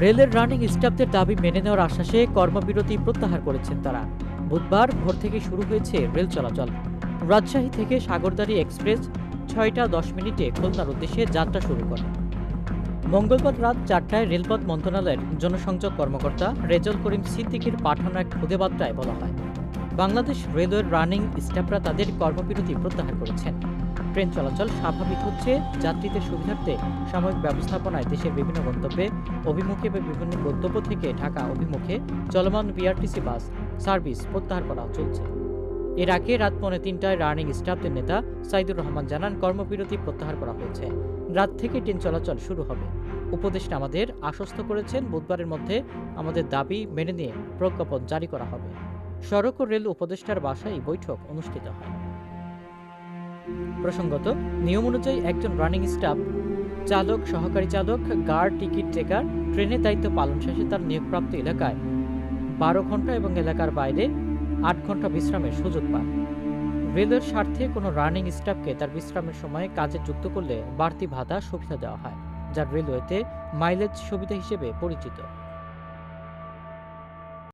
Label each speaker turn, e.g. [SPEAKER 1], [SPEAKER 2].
[SPEAKER 1] রেলের রানিং স্টাফদের দাবি মেনে নেওয়ার আশ্বাসে কর্মবিরতি প্রত্যাহার করেছেন তারা। বুধবার ভোর থেকে শুরু হয়েছে রেল চলাচল। রাজশাহী থেকে সাগরদাড়ি এক্সপ্রেস ছয়টা দশ মিনিটে খুলনার উদ্দেশ্যে যাত্রা শুরু করে। মঙ্গলবার রাত চারটায় রেলপথ মন্ত্রণালয়ের জনসংযোগ কর্মকর্তা রেজল করিম সিদ্দিকির পাঠানো এক খুদে বার্তায় বলা হয়, বাংলাদেশ রেলওয়ের রানিং স্টাফরা তাদের কর্মবিরতি প্রত্যাহার করেছেন। ট্রেন চলাচল স্বাভাবিক হচ্ছে। যাত্রীদের সুবিধার্থে সাময়িক ব্যবস্থাপনায় দেশের বিভিন্ন গন্তব্যে অভিমুখে বা বিভিন্ন গন্তব্য থেকে ঢাকা অভিমুখে চলমান বিআরটিসি বাস সার্ভিস প্রত্যাহার করা চলছে। এর আগে রাত পৌনে তিনটায় রানিং স্টাফদের নেতা সাইদুর রহমান জানান, কর্মবিরতি প্রত্যাহার করা হয়েছে। রাত থেকে ট্রেন চলাচল শুরু হবে। উপদেষ্টা আমাদের আশ্বস্ত করেছেন, বুধবারের মধ্যে আমাদের দাবি মেনে নিয়ে প্রজ্ঞাপন জারি করা হবে। সড়ক ও রেল উপদেষ্টার বাসায় এই বৈঠক অনুষ্ঠিত হয়। প্রসঙ্গত, নিয়ম অনুযায়ী একজন রানিং স্টাফ চালক, সহকারী চালক গার্ড টিকিট চেকার ট্রেনের দায়িত্ব পালন শেষে তার নিয়োগপ্রাপ্ত এলাকায় বারো ঘণ্টা এবং এলাকার বাইরে আট ঘণ্টা বিশ্রামের সুযোগ পান। রেলের স্বার্থে কোনো রানিং স্টাফকে তার বিশ্রামের সময়ে কাজে যুক্ত করলে বাড়তি ভাতা, সুবিধা দেওয়া হয়, যা রেলওয়েতে মাইলেজ সুবিধা হিসেবে পরিচিত।